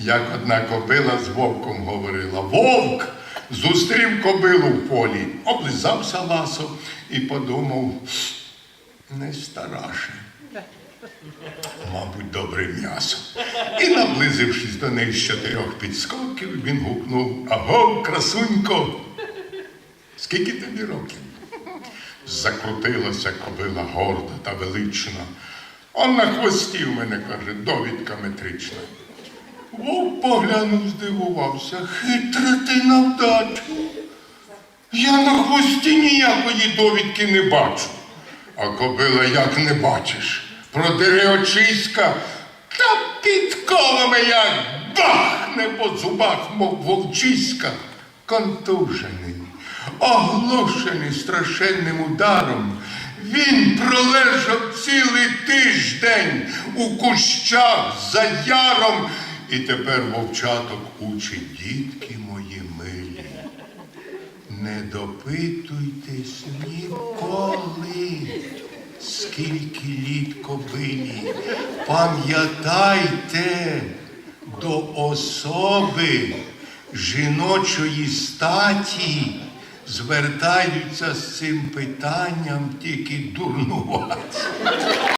як одна кобила з вовком говорила. Вовк зустрів кобилу в полі, облизався ласо і подумав, не стараше. Мабуть, добре м'ясо. І наблизившись до неї з чотирьох підскоків, він гукнув Агов, красунько! Скільки тобі років? Закрутилася кобила горда та велична. Он на хвості в мене, каже, довідка метрична. Вовк поглянув, здивувався. Хитра ти на вдачу. Я на хвості ніякої довідки не бачу. А кобила як не бачиш? Продири очиська та під колами як бахне по зубах, мов вовчиська. Контужений, оглушений страшенним ударом. Він пролежав цілий тиждень у кущах за яром. І тепер вовчаток учить дітки мої милі. Не допитуйтесь ніколи, скільки літ кобилі. Пам'ятайте до особи жіночої статі звертаються з цим питанням тільки дурнуваті.